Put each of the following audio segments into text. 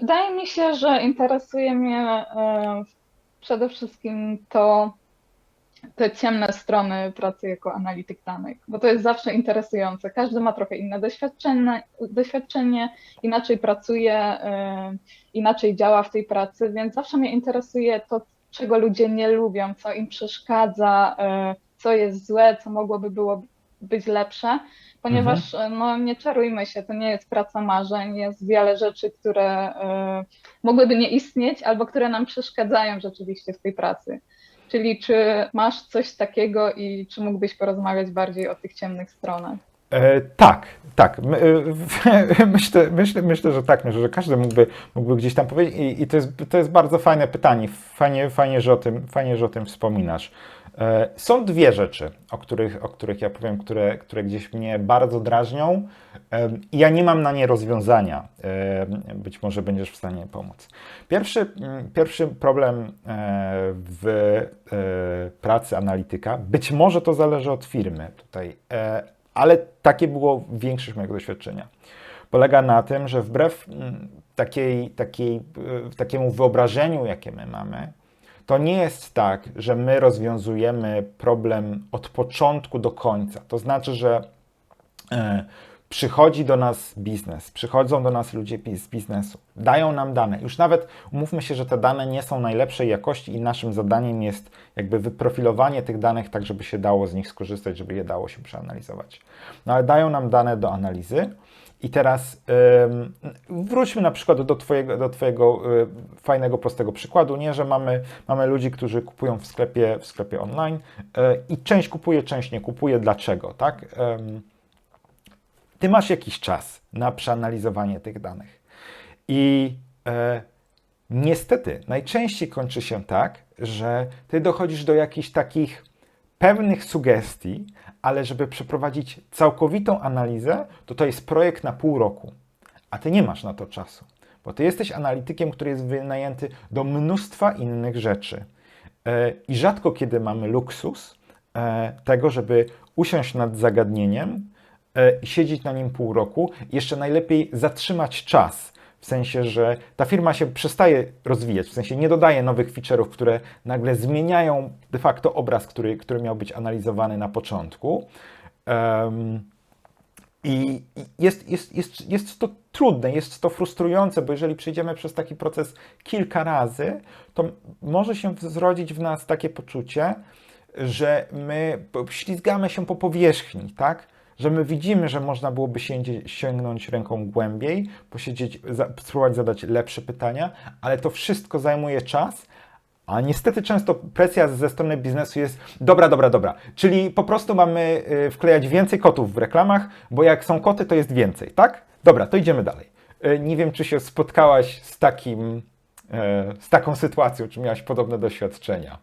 Wydaje mi się, że interesuje mnie e, przede wszystkim to, te ciemne strony pracy jako analityk danych, bo to jest zawsze interesujące. Każdy ma trochę inne doświadczenie, doświadczenie inaczej pracuje, e, inaczej działa w tej pracy, więc zawsze mnie interesuje to, czego ludzie nie lubią, co im przeszkadza, e, co jest złe, co mogłoby było być lepsze, ponieważ e, no, nie czarujmy się, to nie jest praca marzeń, jest wiele rzeczy, które e, mogłyby nie istnieć albo które nam przeszkadzają rzeczywiście w tej pracy. Czyli czy masz coś takiego i czy mógłbyś porozmawiać bardziej o tych ciemnych stronach? E, tak, tak. My, e, myślę, myślę, myślę, że tak, myślę, że każdy mógłby, mógłby gdzieś tam powiedzieć i, i to, jest, to jest bardzo fajne pytanie. Fajnie, fajnie, że o tym, fajnie, że o tym wspominasz. E, Są dwie rzeczy, o których, o których ja powiem, które, które gdzieś mnie bardzo drażnią ja nie mam na nie rozwiązania. Być może będziesz w stanie pomóc. Pierwszy, mm, pierwszy problem e, w e, pracy analityka, być może to zależy od firmy tutaj, ale takie było większość mojego doświadczenia. Polega na tym, że wbrew mm, takiej, takiej, takiemu wyobrażeniu, jakie my mamy, to nie jest tak, że my rozwiązujemy problem od początku do końca. To znaczy, że e, przychodzi do nas biznes, przychodzą do nas ludzie z biznesu, dają nam dane. Już nawet umówmy się, że te dane nie są najlepszej jakości i naszym zadaniem jest jakby wyprofilowanie tych danych tak, żeby się dało z nich skorzystać, żeby je dało się przeanalizować. No ale dają nam dane do analizy. I teraz ym, wróćmy na przykład do Twojego, do twojego y, fajnego, prostego przykładu, nie, że mamy, mamy ludzi, którzy kupują w sklepie, w sklepie online y, i część kupuje, część nie kupuje. Dlaczego, tak? Ym, ty masz jakiś czas na przeanalizowanie tych danych. I e, niestety najczęściej kończy się tak, że ty dochodzisz do jakichś takich pewnych sugestii, ale żeby przeprowadzić całkowitą analizę, to to jest projekt na pół roku, a ty nie masz na to czasu, bo ty jesteś analitykiem, który jest wynajęty do mnóstwa innych rzeczy. E, I rzadko kiedy mamy luksus e, tego, żeby usiąść nad zagadnieniem e, siedzieć na nim pół roku. Jeszcze najlepiej zatrzymać czas. W sensie, że ta firma się przestaje rozwijać, w sensie nie dodaje nowych feature'ów, które nagle zmieniają de facto obraz, który, który miał być analizowany na początku. I i jest, jest, jest, jest to trudne, jest to frustrujące, bo jeżeli przejdziemy przez taki proces kilka razy, to może się zrodzić w nas takie poczucie, że my ślizgamy się po powierzchni, tak? Że my widzimy, że można byłoby sięgnąć ręką głębiej, posiedzieć, spróbować zadać lepsze pytania, ale to wszystko zajmuje czas, a niestety często presja ze strony biznesu jest dobra, dobra, dobra. Czyli po prostu mamy y, wklejać więcej kotów w reklamach, bo jak są koty, to jest więcej, tak? Dobra, to idziemy dalej. Y, Nie wiem, czy się spotkałaś z takim, e, z taką sytuacją, czy miałaś podobne doświadczenia.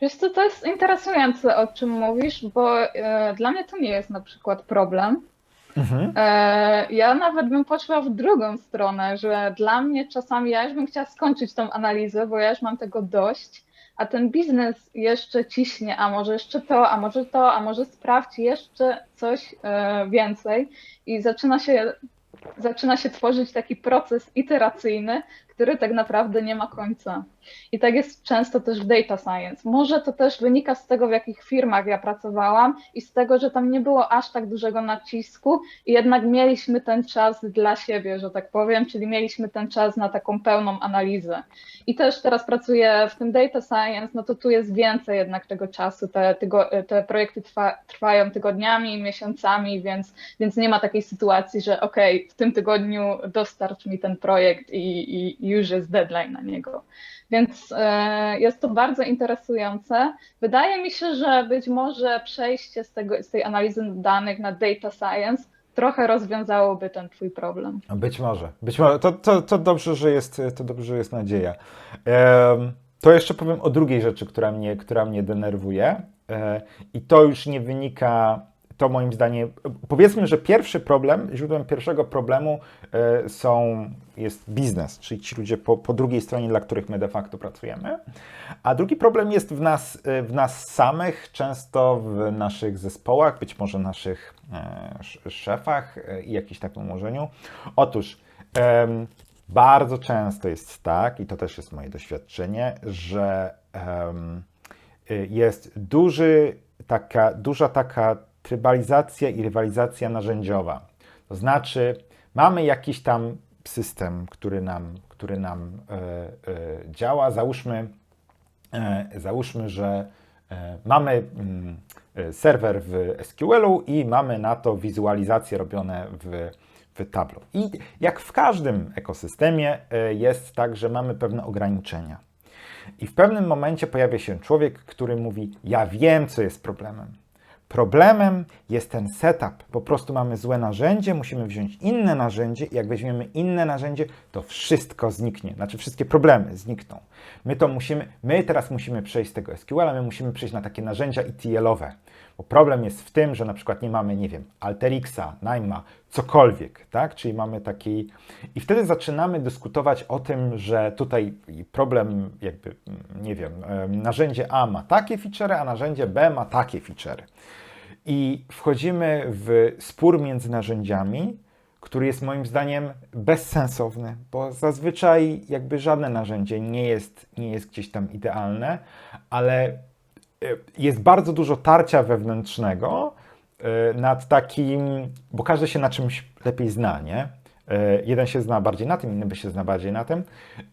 Wiesz co, to jest interesujące, o czym mówisz, bo e, dla mnie to nie jest na przykład problem. Mhm. E, ja nawet bym poszła w drugą stronę, że dla mnie czasami ja już bym chciała skończyć tą analizę, bo ja już mam tego dość, a ten biznes jeszcze ciśnie, a może jeszcze to, a może to, a może sprawdź jeszcze coś e, więcej i zaczyna się, zaczyna się tworzyć taki proces iteracyjny, który tak naprawdę nie ma końca. I tak jest często też w data science. Może to też wynika z tego, w jakich firmach ja pracowałam i z tego, że tam nie było aż tak dużego nacisku i jednak mieliśmy ten czas dla siebie, że tak powiem, czyli mieliśmy ten czas na taką pełną analizę. I też teraz pracuję w tym data science, no to tu jest więcej jednak tego czasu. Te, tygo, te projekty trwa, trwają tygodniami, miesiącami, więc, więc nie ma takiej sytuacji, że okej, w tym tygodniu dostarcz mi ten projekt i, i, i już jest deadline na niego. Więc e, jest to bardzo interesujące. Wydaje mi się, że być może przejście z, tego, z tej analizy danych na data science trochę rozwiązałoby ten twój problem. Być może, być może. To, to, to dobrze, że jest, to dobrze, że jest nadzieja. To jeszcze powiem o drugiej rzeczy, która mnie, która mnie denerwuje. E, I to już nie wynika, to moim zdaniem, powiedzmy, że pierwszy problem, źródłem pierwszego problemu e, są, jest biznes, czyli ci ludzie po, po drugiej stronie, dla których my de facto pracujemy. A drugi problem jest w nas, e, w nas samych, często w naszych zespołach, być może naszych e, sz- szefach i jakimś takim ułożeniu. Otóż bardzo często jest tak, i to też jest moje doświadczenie, że jest duży, taka, duża taka trybalizacja i rywalizacja narzędziowa. To znaczy, mamy jakiś tam system, który nam, który nam e, e, działa. Załóżmy, e, załóżmy, że mamy mm, serwer w SQL-u i mamy na to wizualizacje robione w, w Tableau. I jak w każdym ekosystemie jest tak, że mamy pewne ograniczenia. I w pewnym momencie pojawia się człowiek, który mówi: Ja wiem, co jest problemem. Problemem jest ten setup. Po prostu mamy złe narzędzie, musimy wziąć inne narzędzie i jak weźmiemy inne narzędzie, to wszystko zniknie. Znaczy wszystkie problemy znikną. My to musimy, my teraz musimy przejść z tego SQL-a, my musimy przejść na takie narzędzia ETL-owe. Bo problem jest w tym, że na przykład nie mamy, nie wiem, Alterixa, Najma, cokolwiek, tak? Czyli mamy taki... I wtedy zaczynamy dyskutować o tym, że tutaj problem jakby, nie wiem, em, narzędzie A ma takie featurey, a narzędzie B ma takie featurey. I wchodzimy w spór między narzędziami, który jest moim zdaniem bezsensowny, bo zazwyczaj jakby żadne narzędzie nie jest, nie jest gdzieś tam idealne, ale jest bardzo dużo tarcia wewnętrznego e, nad takim, bo każdy się na czymś lepiej zna, nie? E, Jeden się zna bardziej na tym, inny się zna bardziej na tym.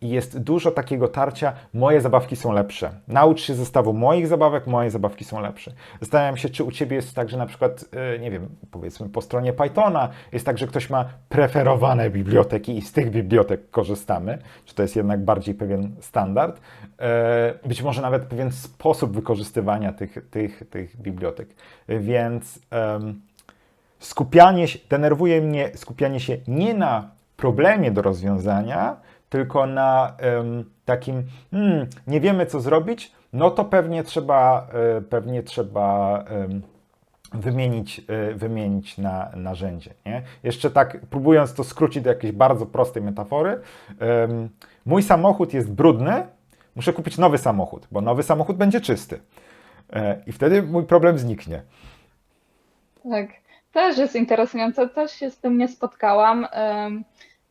I jest dużo takiego tarcia, moje zabawki są lepsze. Naucz się zestawu moich zabawek, moje zabawki są lepsze. Zastanawiam się, czy u Ciebie jest tak, że na przykład, e, nie wiem, powiedzmy po stronie Pythona jest tak, że ktoś ma preferowane biblioteki i z tych bibliotek korzystamy, czy to jest jednak bardziej pewien standard, E, być może nawet pewien sposób wykorzystywania tych, tych, tych bibliotek. Więc em, skupianie się, denerwuje mnie skupianie się nie na problemie do rozwiązania, tylko na em, takim, hmm, nie wiemy co zrobić, no to pewnie trzeba, e, pewnie trzeba wymienić, e, wymienić na narzędzie. Nie? Jeszcze tak, próbując to skrócić do jakiejś bardzo prostej metafory, mój samochód jest brudny, muszę kupić nowy samochód, bo nowy samochód będzie czysty. E, I wtedy mój problem zniknie. Tak, też jest interesujące, też się z tym nie spotkałam.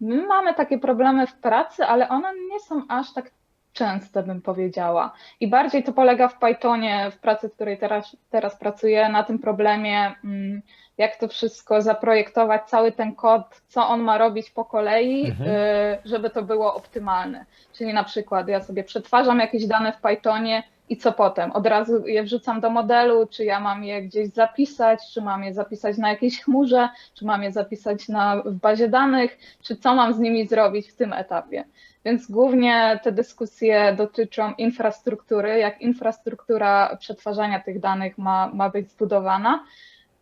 My mamy takie problemy w pracy, ale one nie są aż tak częste, bym powiedziała. I bardziej to polega w Pythonie, w pracy, w której teraz, teraz pracuję, na tym problemie, mm, jak to wszystko zaprojektować, cały ten kod, co on ma robić po kolei, Mhm. y, żeby to było optymalne. Czyli na przykład ja sobie przetwarzam jakieś dane w Pythonie i co potem? Od razu je wrzucam do modelu, czy ja mam je gdzieś zapisać, czy mam je zapisać na jakiejś chmurze, czy mam je zapisać na, w bazie danych, czy co mam z nimi zrobić w tym etapie. Więc głównie te dyskusje dotyczą infrastruktury, jak infrastruktura przetwarzania tych danych ma, ma być zbudowana.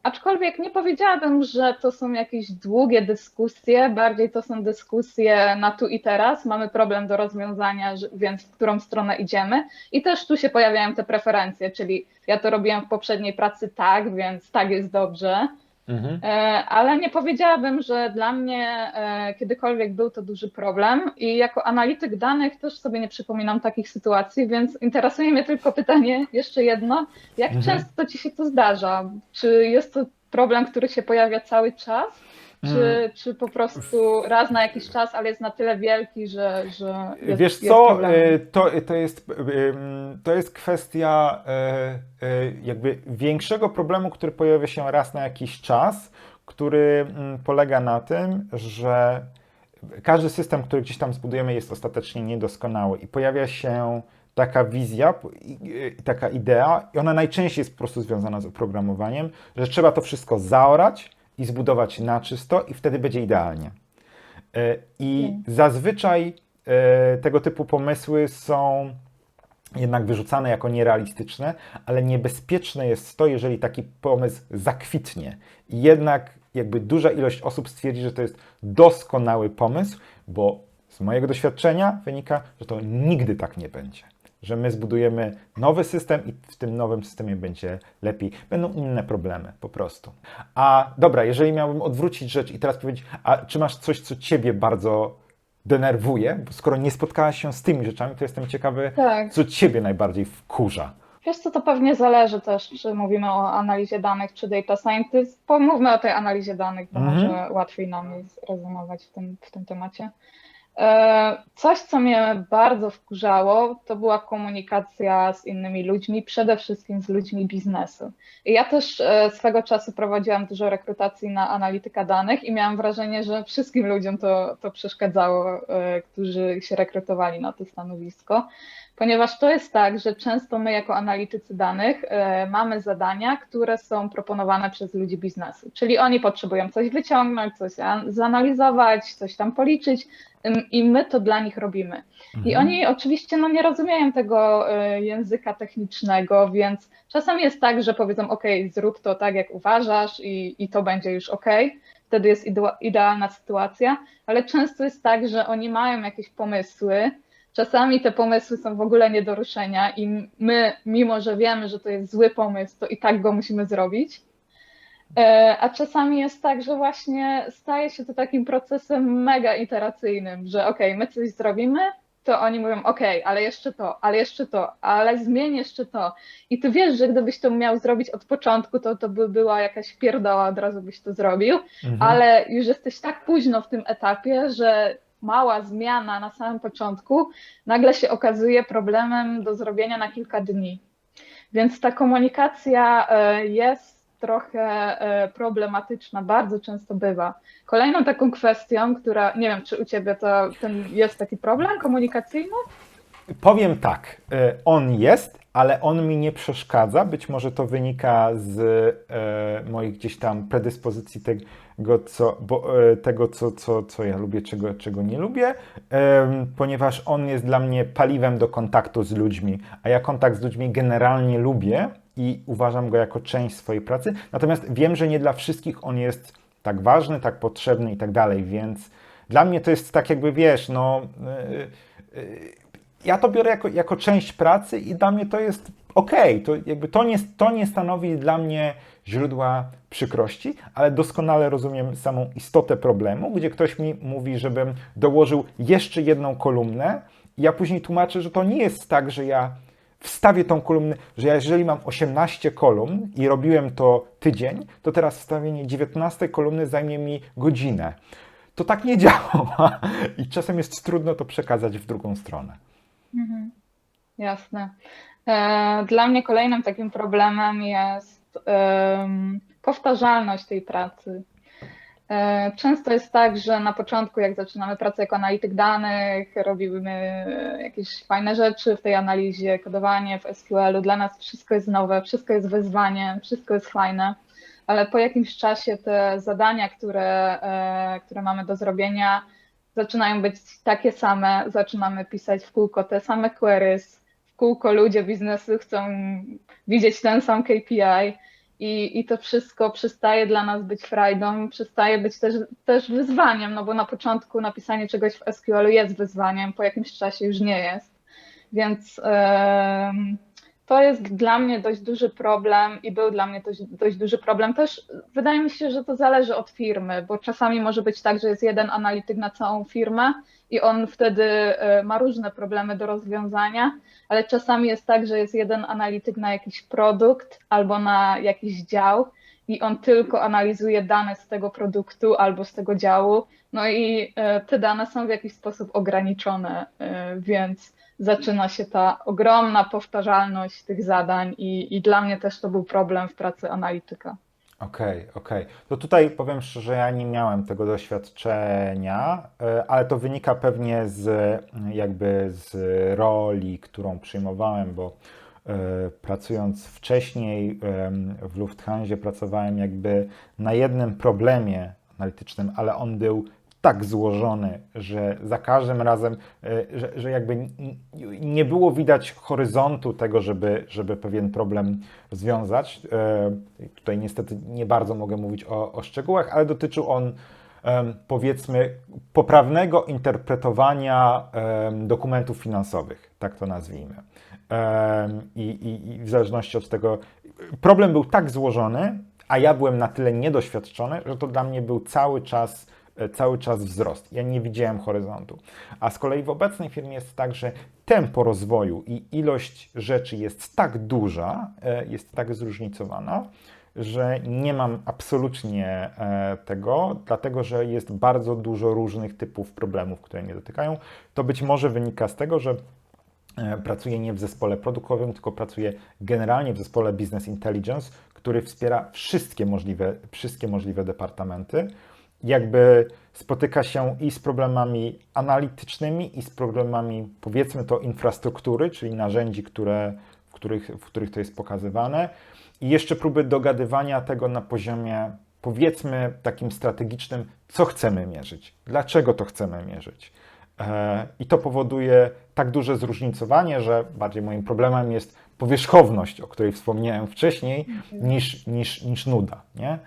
Aczkolwiek nie powiedziałabym, że to są jakieś długie dyskusje, bardziej to są dyskusje na tu i teraz. Mamy problem do rozwiązania, więc w którą stronę idziemy. I też tu się pojawiają te preferencje, czyli ja to robiłem w poprzedniej pracy tak, więc tak jest dobrze. E, Ale nie powiedziałabym, że dla mnie e, kiedykolwiek był to duży problem i jako analityk danych też sobie nie przypominam takich sytuacji, więc interesuje mnie tylko pytanie, jeszcze jedno, jak Mhm. często ci się to zdarza? Czy jest to problem, który się pojawia cały czas? Czy, Mm. czy po prostu raz na jakiś czas, ale jest na tyle wielki, że, że jest, Wiesz jest co, e, to, to, jest, em, to jest kwestia e, e, jakby większego problemu, który pojawia się raz na jakiś czas, który mm, polega na tym, że każdy system, który gdzieś tam zbudujemy jest ostatecznie niedoskonały i pojawia się taka wizja, taka idea i ona najczęściej jest po prostu związana z oprogramowaniem, że trzeba to wszystko zaorać i zbudować na czysto i wtedy będzie idealnie. E, I zazwyczaj e, tego typu pomysły są jednak wyrzucane jako nierealistyczne, ale niebezpieczne jest to, jeżeli taki pomysł zakwitnie. I jednak jakby duża ilość osób stwierdzi, że to jest doskonały pomysł, bo z mojego doświadczenia wynika, że to nigdy tak nie będzie. Że my zbudujemy nowy system i w tym nowym systemie będzie lepiej. Będą inne problemy po prostu. A dobra, jeżeli miałbym odwrócić rzecz i teraz powiedzieć, a czy masz coś, co ciebie bardzo denerwuje? Bo skoro nie spotkałaś się z tymi rzeczami, to jestem ciekawy, Tak. co ciebie najbardziej wkurza. Wiesz co, to pewnie zależy też, czy mówimy o analizie danych, czy data scientist. Pomówmy o tej analizie danych, bo Mhm. może łatwiej nam jest rezonować w tym, w tym temacie. E, Coś, co mnie bardzo wkurzało, to była komunikacja z innymi ludźmi, przede wszystkim z ludźmi biznesu. Ja też e, swego czasu prowadziłam dużo rekrutacji na analityka danych i miałam wrażenie, że wszystkim ludziom to, to przeszkadzało, e, którzy się rekrutowali na to stanowisko, ponieważ to jest tak, że często my jako analitycy danych mamy zadania, które są proponowane przez ludzi biznesu, czyli oni potrzebują coś wyciągnąć, coś an- zanalizować, coś tam policzyć, i my to dla nich robimy. I oni oczywiście no, nie rozumieją tego y, języka technicznego, więc czasami jest tak, że powiedzą, OK, zrób to tak, jak uważasz, i, i to będzie już OK. Wtedy jest idea- idealna sytuacja, ale często jest tak, że oni mają jakieś pomysły. Czasami te pomysły są w ogóle nie do ruszenia, i my, mimo że wiemy, że to jest zły pomysł, to i tak go musimy zrobić. E, A czasami jest tak, że właśnie staje się to takim procesem mega iteracyjnym, że ok, my coś zrobimy, to oni mówią ok, ale jeszcze to, ale jeszcze to, ale zmień jeszcze to. I ty wiesz, że gdybyś to miał zrobić od początku, to to by była jakaś pierdoła, od razu byś to zrobił, Mhm. ale już jesteś tak późno w tym etapie, że mała zmiana na samym początku nagle się okazuje problemem do zrobienia na kilka dni. Więc ta komunikacja e, jest trochę e, problematyczna, bardzo często bywa. Kolejną taką kwestią, która, nie wiem, czy u Ciebie to ten jest taki problem komunikacyjny? Powiem tak, e, on jest, ale on mi nie przeszkadza. Być może to wynika z e, moich gdzieś tam predyspozycji tego, co, bo, e, tego co, co, co ja lubię, czego, czego nie lubię, ponieważ on jest dla mnie paliwem do kontaktu z ludźmi, a ja kontakt z ludźmi generalnie lubię i uważam go jako część swojej pracy. Natomiast wiem, że nie dla wszystkich on jest tak ważny, tak potrzebny i tak dalej, więc dla mnie to jest tak jakby, wiesz, no... e, e, ja to biorę jako, jako część pracy i dla mnie to jest ok. To, jakby to, nie, to nie stanowi dla mnie źródła przykrości, ale doskonale rozumiem samą istotę problemu, gdzie ktoś mi mówi, żebym dołożył jeszcze jedną kolumnę i ja później tłumaczę, że to nie jest tak, że ja wstawię tą kolumnę, że ja jeżeli mam 18 kolumn i robiłem to tydzień, to teraz wstawienie 19 kolumny zajmie mi godzinę. To tak nie działa i czasem jest trudno to przekazać w drugą stronę. Jasne. E, Dla mnie kolejnym takim problemem jest powtarzalność tej pracy. E, Często jest tak, że na początku, jak zaczynamy pracę jako analityk danych, robimy jakieś fajne rzeczy w tej analizie, kodowanie w SQL-u. Dla nas wszystko jest nowe, wszystko jest wyzwaniem, wszystko jest fajne, ale po jakimś czasie te zadania, które, e, które mamy do zrobienia, zaczynają być takie same, zaczynamy pisać w kółko te same queries, kółko ludzie biznesu chcą widzieć ten sam KPI i, i to wszystko przestaje dla nas być frajdą, przestaje być też, też wyzwaniem, no bo na początku napisanie czegoś w SQL jest wyzwaniem, po jakimś czasie już nie jest. Więc em, to jest dla mnie dość duży problem i był dla mnie dość, dość duży problem. Też wydaje mi się, że to zależy od firmy, bo czasami może być tak, że jest jeden analityk na całą firmę i on wtedy e, ma różne problemy do rozwiązania, ale czasami jest tak, że jest jeden analityk na jakiś produkt albo na jakiś dział i on tylko analizuje dane z tego produktu albo z tego działu. No i e, te dane są w jakiś sposób ograniczone, e, więc zaczyna się ta ogromna powtarzalność tych zadań i, i dla mnie też to był problem w pracy analityka. Okej, okej. To tutaj powiem szczerze, ja nie miałem tego doświadczenia, e, ale to wynika pewnie z jakby z roli, którą przyjmowałem, bo e, pracując wcześniej w Lufthansie pracowałem jakby na jednym problemie analitycznym, ale on był tak złożony, że za każdym razem, e, że, że jakby nie było widać horyzontu tego, żeby, żeby pewien problem rozwiązać. E, Tutaj niestety nie bardzo mogę mówić o, o szczegółach, ale dotyczył on powiedzmy poprawnego interpretowania dokumentów finansowych, tak to nazwijmy. I, i, I w zależności od tego, problem był tak złożony, a ja byłem na tyle niedoświadczony, że to dla mnie był cały czas, cały czas wzrost. Ja nie widziałem horyzontu. A z kolei w obecnej firmie jest tak, że tempo rozwoju i ilość rzeczy jest tak duża, e, jest tak zróżnicowana, że nie mam absolutnie e, tego, dlatego że jest bardzo dużo różnych typów problemów, które mnie dotykają. To być może wynika z tego, że e, pracuję nie w zespole produktowym, tylko pracuję generalnie w zespole Business Intelligence, który wspiera wszystkie możliwe, wszystkie możliwe departamenty. Jakby spotyka się i z problemami analitycznymi, i z problemami, powiedzmy to, infrastruktury, czyli narzędzi, które, w, których, w których to jest pokazywane, i jeszcze próby dogadywania tego na poziomie, powiedzmy, takim strategicznym, co chcemy mierzyć, dlaczego to chcemy mierzyć. E, I to powoduje tak duże zróżnicowanie, że bardziej moim problemem jest powierzchowność, o której wspomniałem wcześniej, niż, niż, niż nuda. Nie?